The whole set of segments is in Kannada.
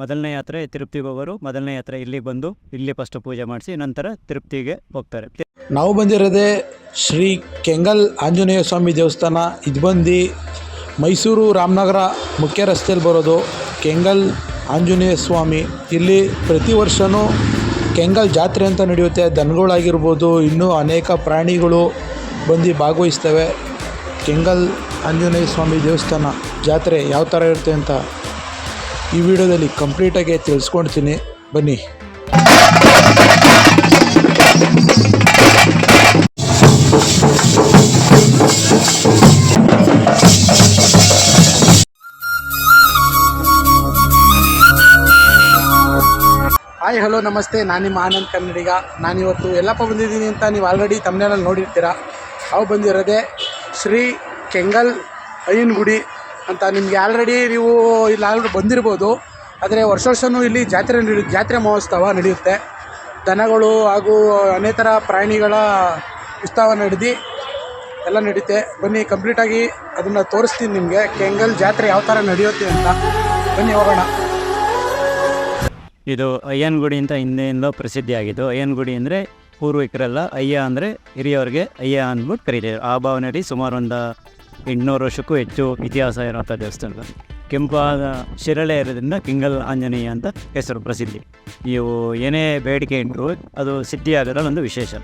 ಮೊದಲನೇ ಯಾತ್ರೆ ತಿರುಪ್ತಿಗೆ ಹೋಗೋರು ಮೊದಲನೇ ಯಾತ್ರೆ ಇಲ್ಲಿಗೆ ಬಂದು ಇಲ್ಲಿ ಫಸ್ಟ್ ಪೂಜೆ ಮಾಡಿಸಿ ನಂತರ ತಿರುಪ್ತಿಗೆ ಹೋಗ್ತಾರೆ. ನಾವು ಬಂದಿರೋದೇ ಶ್ರೀ ಕೆಂಗಲ್ ಆಂಜನೇಯ ಸ್ವಾಮಿ ದೇವಸ್ಥಾನ. ಇದು ಬಂದು ಮೈಸೂರು ರಾಮನಗರ ಮುಖ್ಯ ರಸ್ತೆಯಲ್ಲಿ ಬರೋದು ಕೆಂಗಲ್ ಆಂಜನೇಯ ಸ್ವಾಮಿ. ಇಲ್ಲಿ ಪ್ರತಿ ವರ್ಷವೂ ಕೆಂಗಲ್ ಜಾತ್ರೆ ಅಂತ ನಡೆಯುತ್ತೆ. ದನಗಳಾಗಿರ್ಬೋದು, ಇನ್ನೂ ಅನೇಕ ಪ್ರಾಣಿಗಳು ಬಂದು ಭಾಗವಹಿಸ್ತವೆ. ಕೆಂಗಲ್ ಆಂಜನೇಯ ಸ್ವಾಮಿ ದೇವಸ್ಥಾನ ಜಾತ್ರೆ ಯಾವ ಥರ ಇರುತ್ತೆ ಅಂತ ಈ ವಿಡಿಯೋದಲ್ಲಿ ಕಂಪ್ಲೀಟಾಗಿ ತಿಳಿಸ್ಕೊಡ್ತೀನಿ. ಬನ್ನಿ. ಹಾಯ್ ಹಲೋ ನಮಸ್ತೆ. ನಾನು ನಿಮ್ಮ ಆನಂದ್ ಕನ್ನಡಿಗ. ನಾನಿವತ್ತು ಎಲ್ಲಪ್ಪ ಬಂದಿದ್ದೀನಿ ಅಂತ ನೀವು ಆಲ್ರೆಡಿ ತಮ್ಮನೇನಲ್ಲಿ ನೋಡಿರ್ತೀರ. ಅವು ಬಂದಿರೋದೆ ಶ್ರೀ ಕೆಂಗಲ್ ಅಯ್ಯನಗುಡಿ ಅಂತ ನಿಮಗೆ ಆಲ್ರೆಡಿ ನೀವು ಇಲ್ಲಿ ಆಲ್ರೆಡಿ ಬಂದಿರ್ಬೋದು. ಆದರೆ ವರ್ಷ ವರ್ಷವೂ ಇಲ್ಲಿ ಜಾತ್ರೆ ನಡಿ, ಜಾತ್ರೆ ಮಹೋತ್ಸವ ನಡೆಯುತ್ತೆ. ದನಗಳು ಹಾಗೂ ಅನೇತರ ಪ್ರಾಣಿಗಳ ಉತ್ಸವ ನಡೆದು, ಎಲ್ಲ ನಡೀತೆ. ಬನ್ನಿ ಕಂಪ್ಲೀಟಾಗಿ ಅದನ್ನು ತೋರಿಸ್ತೀನಿ ನಿಮಗೆ. ಕೆಂಗಲ್ ಜಾತ್ರೆ ಯಾವ ಥರ ನಡೆಯುತ್ತೆ ಅಂತ. ಬನ್ನಿ, ಹೋಗೋಣ. ಇದು ಅಯ್ಯನಗುಡಿ ಅಂತ ಹಿಂದೆಯಿಂದ ಪ್ರಸಿದ್ಧಿಯಾಗಿದ್ದು. ಅಯ್ಯನಗುಡಿ ಅಂದರೆ ಪೂರ್ವಿಕರೆಲ್ಲ ಅಯ್ಯ ಅಂದರೆ ಹಿರಿಯವ್ರಿಗೆ ಅಯ್ಯ ಅಂದ್ಬಿಟ್ಟು ಕರೀತಾರೆ. ಆ ಭಾವನೆಯಲ್ಲಿ ಸುಮಾರು ಒಂದು ಎಂಟುನೂರು ವರ್ಷಕ್ಕೂ ಹೆಚ್ಚು ಇತಿಹಾಸ ಇರುವಂಥ ದೇವಸ್ಥಾನ ಕೆಂಪಾದ ಶಿರಳೆ ಇರೋದ್ರಿಂದ ಕಿಂಗಲ್ ಆಂಜನೇಯ ಅಂತ ಹೆಸರು ಪ್ರಸಿದ್ಧಿ. ನೀವು ಏನೇ ಬೇಡಿಕೆ ಇಟ್ಟರು ಅದು ಸಿದ್ಧಿಯಾಗದ ಒಂದು ವಿಶೇಷ.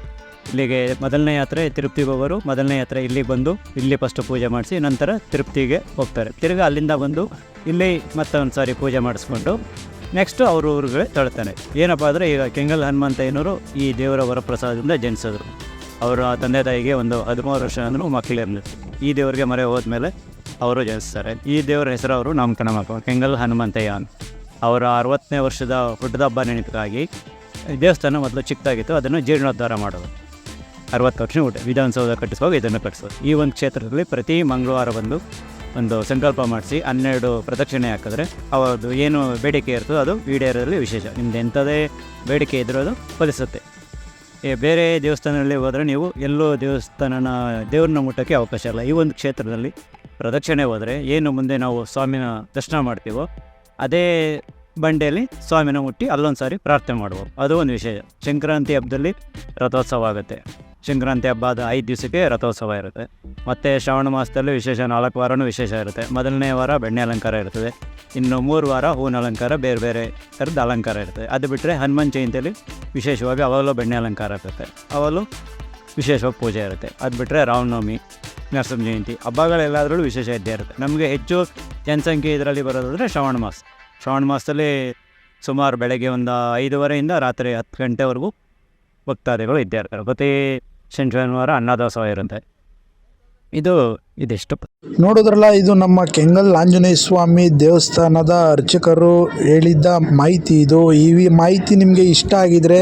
ಇಲ್ಲಿಗೆ ಮೊದಲನೇ ಯಾತ್ರೆ ತಿರುಪ್ತಿಗೆ ಹೋಗೋರು ಮೊದಲನೇ ಯಾತ್ರೆ ಇಲ್ಲಿ ಬಂದು ಇಲ್ಲಿ ಫಸ್ಟ್ ಪೂಜೆ ಮಾಡಿಸಿ ನಂತರ ತಿರುಪ್ತಿಗೆ ಹೋಗ್ತಾರೆ. ತಿರ್ಗಿ ಅಲ್ಲಿಂದ ಬಂದು ಇಲ್ಲಿ ಮತ್ತೊಂದು ಸಾರಿ ಪೂಜೆ ಮಾಡಿಸ್ಕೊಂಡು ನೆಕ್ಸ್ಟು ಅವರು ಊರುಗಳೇ ತಳ್ತಾನೆ ಏನಪ್ಪ ಅಂದರೆ ಈಗ ಕೆಂಗಲ್ ಹನುಮಂತಯ್ಯನವರು ಈ ದೇವರ ವರಪ್ರಸಾದದಿಂದ ಜನಿಸಿದ್ರು. ಅವರ ತಂದೆ ತಾಯಿಗೆ ಒಂದು ಹದಿಮೂರು ವರ್ಷ ಅಂದರೂ ಮಕ್ಕಳಿರಲಿಲ್ಲ ಈ ದೇವರಿಗೆ ಮರೆ ಹೋದ್ಮೇಲೆ ಅವರು ಜನಿಸ್ತಾರೆ. ಈ ದೇವರ ಹೆಸರು ಅವರು ನಾಮಕರಣ ಮಾಡ್ಕೊಂಡು ಕೆಂಗಲ್ ಹನುಮಂತಯ್ಯ ಅವರ ಅರವತ್ತನೇ ವರ್ಷದ ಹುಟ್ಟದಬ್ಬ ನೆನಪಿಗಾಗಿ ದೇವಸ್ಥಾನ ಮೊದಲು ಚಿಕ್ಕದಾಗಿತ್ತು. ಅದನ್ನು ಜೀರ್ಣೋದ್ಧಾರ ಮಾಡೋದು. ಅರವತ್ತು ವರ್ಷ ಊಟ ವಿಧಾನಸೌಧ ಕಟ್ಟಿಸುವಾಗ ಇದನ್ನು ಕಟ್ಟಿಸೋದು. ಈ ಒಂದು ಕ್ಷೇತ್ರದಲ್ಲಿ ಪ್ರತಿ ಮಂಗಳವಾರ ಬಂದು ಒಂದು ಸಂಕಲ್ಪ ಮಾಡಿಸಿ, ಹನ್ನೆರಡು ಪ್ರದಕ್ಷಿಣೆ ಹಾಕಿದ್ರೆ ಅವರದು ಏನು ಬೇಡಿಕೆ ಇರ್ತದೋ ಅದು ಈಡೇರೋದ್ರಲ್ಲಿ ವಿಶೇಷ. ನಿಮ್ದು ಎಂಥದೇ ಬೇಡಿಕೆ ಇದ್ರೂ ಅದು ಫಲಿಸುತ್ತೆ. ಬೇರೆ ದೇವಸ್ಥಾನದಲ್ಲಿ ಹೋದರೆ ನೀವು ಎಲ್ಲೋ ದೇವಸ್ಥಾನನ ದೇವ್ರನ್ನ ಮುಟ್ಟೋಕ್ಕೆ ಅವಕಾಶ ಇಲ್ಲ. ಈ ಒಂದು ಕ್ಷೇತ್ರದಲ್ಲಿ ಪ್ರದಕ್ಷಿಣೆ ಹೋದರೆ ಏನು ಮುಂದೆ ನಾವು ಸ್ವಾಮಿನ ದರ್ಶನ ಮಾಡ್ತೀವೋ, ಅದೇ ಬಂಡೆಯಲ್ಲಿ ಸ್ವಾಮಿನ ಮುಟ್ಟಿ ಅಲ್ಲೊಂದು ಸಾರಿ ಪ್ರಾರ್ಥನೆ ಮಾಡುವ ಅದು ಒಂದು ವಿಷಯ ಸಂಕ್ರಾಂತಿ ಹಬ್ಬದಲ್ಲಿ ರಥೋತ್ಸವ ಆಗುತ್ತೆ. ಸಂಕ್ರಾಂತಿ ಹಬ್ಬದ ಐದು ದಿವಸಕ್ಕೆ ರಥೋತ್ಸವ ಇರುತ್ತೆ. ಮತ್ತು ಶ್ರಾವಣ ಮಾಸದಲ್ಲಿ ವಿಶೇಷ ನಾಲ್ಕು ವಾರವೂ ವಿಶೇಷ ಇರುತ್ತೆ. ಮೊದಲನೇ ವಾರ ಬೆಣ್ಣೆ ಅಲಂಕಾರ ಇರ್ತದೆ. ಇನ್ನು ಮೂರು ವಾರ ಹೂವಿನ ಅಲಂಕಾರ, ಬೇರೆ ಬೇರೆ ಥರದ ಅಲಂಕಾರ ಇರ್ತದೆ. ಅದು ಬಿಟ್ಟರೆ ಹನುಮಾನ್ ಜಯಂತಿಯಲ್ಲಿ ವಿಶೇಷವಾಗಿ ಅವಲ್ಲೂ ಬೆಣ್ಣೆ ಅಲಂಕಾರ ಇರುತ್ತೆ. ಅವಲು ವಿಶೇಷವಾಗಿ ಪೂಜೆ ಇರುತ್ತೆ. ಅದು ಬಿಟ್ಟರೆ ರಾಮನವಮಿ ನರಸಿಂಹ ಜಯಂತಿ ಹಬ್ಬಗಳೆಲ್ಲಾದ್ರೂ ವಿಶೇಷ ಇದ್ದೇ ಇರುತ್ತೆ. ನಮಗೆ ಹೆಚ್ಚು ಜನಸಂಖ್ಯೆ ಇದರಲ್ಲಿ ಬರೋದಂದರೆ ಶ್ರಾವಣ ಮಾಸ. ಶ್ರಾವಣ ಮಾಸದಲ್ಲಿ ಸುಮಾರು ಬೆಳಗ್ಗೆ ಒಂದು ಐದೂವರೆಯಿಂದ ರಾತ್ರಿ ಹತ್ತು ಗಂಟೆವರೆಗೂ ಭಕ್ತಾದಿಗಳು ಇದ್ದೇ ಇರ್ತಾರೆ. ಪ್ರತಿ ಶನಿ ಶನಿವಾರ ಅನ್ನದಾಸೋಹ ಇರುತ್ತೆ. ಇದು ಇದಿಷ್ಟು. ನೋಡಿದ್ರಲ್ಲ, ಇದು ನಮ್ಮ ಕೆಂಗಲ್ ಆಂಜನೇಯ ಸ್ವಾಮಿ ದೇವಸ್ಥಾನದ ಅರ್ಚಕರು ಹೇಳಿದ್ದ ಮಾಹಿತಿ ಇದು. ಈ ಮಾಹಿತಿ ನಿಮಗೆ ಇಷ್ಟ ಆಗಿದರೆ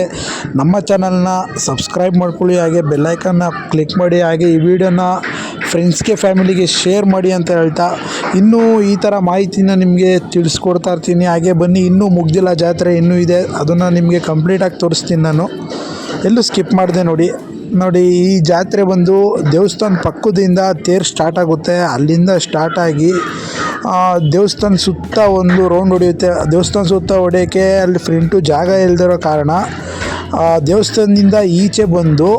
ನಮ್ಮ ಚಾನಲ್ನ ಸಬ್ಸ್ಕ್ರೈಬ್ ಮಾಡ್ಕೊಳ್ಳಿ, ಹಾಗೆ ಬೆಲ್ಲೈಕನ್ನ ಕ್ಲಿಕ್ ಮಾಡಿ, ಹಾಗೆ ಈ ವಿಡಿಯೋನ ಫ್ರೆಂಡ್ಸ್ಗೆ, ಫ್ಯಾಮಿಲಿಗೆ ಶೇರ್ ಮಾಡಿ ಅಂತ ಹೇಳ್ತಾ ಇನ್ನೂ ಈ ಥರ ಮಾಹಿತಿನ ನಿಮಗೆ ತಿಳಿಸ್ಕೊಡ್ತಾ ಇರ್ತೀನಿ. ಹಾಗೆ ಬನ್ನಿ, ಇನ್ನೂ ಮುಗ್ದಿಲ್ಲ ಜಾತ್ರೆ ಇನ್ನೂ ಇದೆ. ಅದನ್ನು ನಿಮಗೆ ಕಂಪ್ಲೀಟಾಗಿ ತೋರಿಸ್ತೀನಿ ನಾನು. ಎಲ್ಲೂ ಸ್ಕಿಪ್ ಮಾಡಿದೆ ನೋಡಿ. ನೋಡಿ, ಈ ಜಾತ್ರೆ ಬಂದು ದೇವಸ್ಥಾನ ಪಕ್ಕದಿಂದ ತೇರು ಸ್ಟಾರ್ಟ್ ಆಗುತ್ತೆ. ಅಲ್ಲಿಂದ ಸ್ಟಾರ್ಟ್ ಆಗಿ ದೇವಸ್ಥಾನ ಸುತ್ತ ಒಂದು ರೌಂಡ್ ಹೊಡೆಯುತ್ತೆ. ದೇವಸ್ಥಾನ ಸುತ್ತ ಹೊಡೆಯೋಕ್ಕೆ ಅಲ್ಲಿ ಫ್ರಂಟು ಜಾಗ ಇಲ್ದಿರೋ ಕಾರಣ ದೇವಸ್ಥಾನದಿಂದ ಈಚೆ ಬಂದು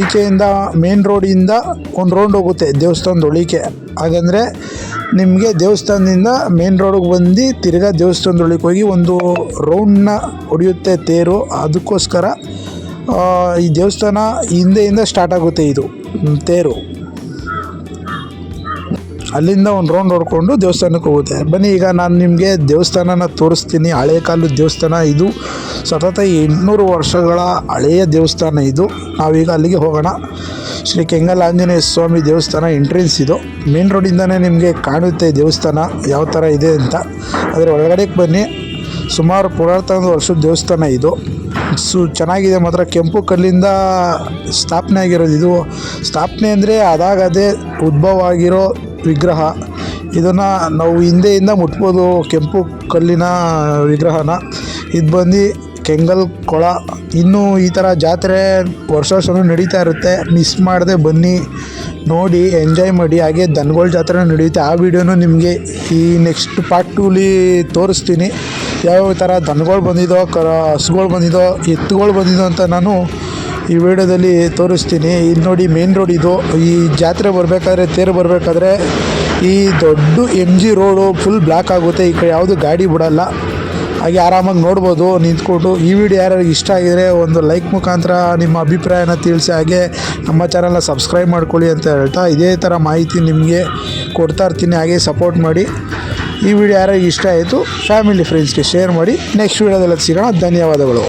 ಈಚೆಯಿಂದ ಮೇನ್ ರೋಡಿಂದ ಒಂದು ರೌಂಡ್ ಹೋಗುತ್ತೆ ದೇವಸ್ಥಾನದ ಒಳಿಕೆ ಹಾಗಂದರೆ ನಿಮಗೆ ದೇವಸ್ಥಾನದಿಂದ ಮೇನ್ ರೋಡಿಗೆ ಬಂದು ತಿರ್ಗಾ ದೇವಸ್ಥಾನದೊಳಗೆ ಹೋಗಿ ಒಂದು ರೌಂಡ್ನ ಹೊಡೆಯುತ್ತೆ ತೇರು. ಅದಕ್ಕೋಸ್ಕರ ಈ ದೇವಸ್ಥಾನ ಹಿಂದೆಯಿಂದ ಸ್ಟಾರ್ಟ್ ಆಗುತ್ತೆ ಇದು ತೇರು. ಅಲ್ಲಿಂದ ಒಂದು ರೌಂಡ್ ಹೊಡ್ಕೊಂಡು ದೇವಸ್ಥಾನಕ್ಕೆ ಹೋಗುತ್ತೆ. ಬನ್ನಿ, ಈಗ ನಾನು ನಿಮಗೆ ದೇವಸ್ಥಾನನ ತೋರಿಸ್ತೀನಿ. ಹಳೆಯ ಕಾಲದ ದೇವಸ್ಥಾನ ಇದು. ಸತತ ಎಂಟುನೂರು ವರ್ಷಗಳ ಹಳೆಯ ದೇವಸ್ಥಾನ ಇದು. ನಾವೀಗ ಅಲ್ಲಿಗೆ ಹೋಗೋಣ. ಶ್ರೀ ಕೆಂಗಲ್ ಆಂಜನೇಯ ಸ್ವಾಮಿ ದೇವಸ್ಥಾನ ಎಂಟ್ರೆನ್ಸ್ ಇದು. ಮೇನ್ ರೋಡಿಂದನೇ ನಿಮಗೆ ಕಾಣುತ್ತೆ ದೇವಸ್ಥಾನ, ಯಾವ ಥರ ಇದೆ ಅಂತ. ಅದರ ಒಳಗಡೆಗೆ ಬನ್ನಿ. ಸುಮಾರು ಪುರಾತನ ವರ್ಷದ ದೇವಸ್ಥಾನ ಇದು. ಸು ಚೆನ್ನಾಗಿದೆ ಮಾತ್ರ. ಕೆಂಪು ಕಲ್ಲಿಂದ ಸ್ಥಾಪನೆ ಆಗಿರೋದು ಇದು. ಸ್ಥಾಪನೆ ಅಂದರೆ ಅದಾಗದೇ ಉದ್ಭವ ಆಗಿರೋ ವಿಗ್ರಹ. ಇದನ್ನು ನಾವು ಹಿಂದೆಯಿಂದ ಮುಟ್ಬೋದು ಕೆಂಪು ಕಲ್ಲಿನ ವಿಗ್ರಹನ. ಇದು ಬಂದು ಕೆಂಗಲ್ ಕೊಳ. ಇನ್ನೂ ಈ ಥರ ಜಾತ್ರೆ ವರ್ಷ ವರ್ಷವೂ ನಡೀತಾ ಇರುತ್ತೆ. ಮಿಸ್ ಮಾಡದೆ ಬನ್ನಿ, ನೋಡಿ ಎಂಜಾಯ್ ಮಾಡಿ. ಹಾಗೆ ದನಗಳ ಜಾತ್ರೆ ನಡೆಯುತ್ತೆ ಆ ವಿಡಿಯೋನು ನಿಮಗೆ ಈ ನೆಕ್ಸ್ಟ್ ಪಾರ್ಟ್ ಟೂಲಿ ತೋರಿಸ್ತೀನಿ. ಯಾವ್ಯಾವ ಥರ ದನಗಳು ಬಂದಿದೋ, ಕರ ಹಸುಗಳು ಬಂದಿದ್ದೋ ಎತ್ತುಗಳು ಬಂದಿದೋ ಅಂತ ನಾನು ಈ ವಿಡಿಯೋದಲ್ಲಿ ತೋರಿಸ್ತೀನಿ. ಇಲ್ಲಿ ನೋಡಿ ಮೇನ್ ರೋಡ್ ಇದು. ಈ ಜಾತ್ರೆ ಬರಬೇಕಾದ್ರೆ, ತೇರು ಬರಬೇಕಾದ್ರೆ ಈ ದೊಡ್ಡ M G road full block ಆಗುತ್ತೆ. ಈ ಕಡೆ ಯಾವುದು ಗಾಡಿ ಬಿಡಲ್ಲ. ಹಾಗೆ ಆರಾಮಾಗಿ ನೋಡ್ಬೋದು, ನಿಂತ್ಕೊಂಡು. ಈ ವಿಡಿಯೋ ಯಾರ್ಯಾರಿಗೆ ಇಷ್ಟ ಆಗಿದರೆ ಒಂದು ಲೈಕ್ ಮುಖಾಂತರ ನಿಮ್ಮ ಅಭಿಪ್ರಾಯನ ತಿಳಿಸಿ, ಹಾಗೆ ನಮ್ಮ ಚಾನಲ್ನ ಸಬ್ಸ್ಕ್ರೈಬ್ ಮಾಡ್ಕೊಳ್ಳಿ ಅಂತ ಹೇಳ್ತಾ ಇದೇ ಥರ ಮಾಹಿತಿ ನಿಮಗೆ ಕೊಡ್ತಾ ಇರ್ತೀನಿ. ಹಾಗೆ ಸಪೋರ್ಟ್ ಮಾಡಿ. ಈ ವಿಡಿಯೋ ಯಾರಿಗೆ ಇಷ್ಟ ಆಯಿತು ಫ್ಯಾಮಿಲಿ ಫ್ರೆಂಡ್ಸ್ಗೆ ಶೇರ್ ಮಾಡಿ. ನೆಕ್ಸ್ಟ್ ವಿಡಿಯೋದಲ್ಲಿ ಸಿಗೋಣ. ಧನ್ಯವಾದಗಳು.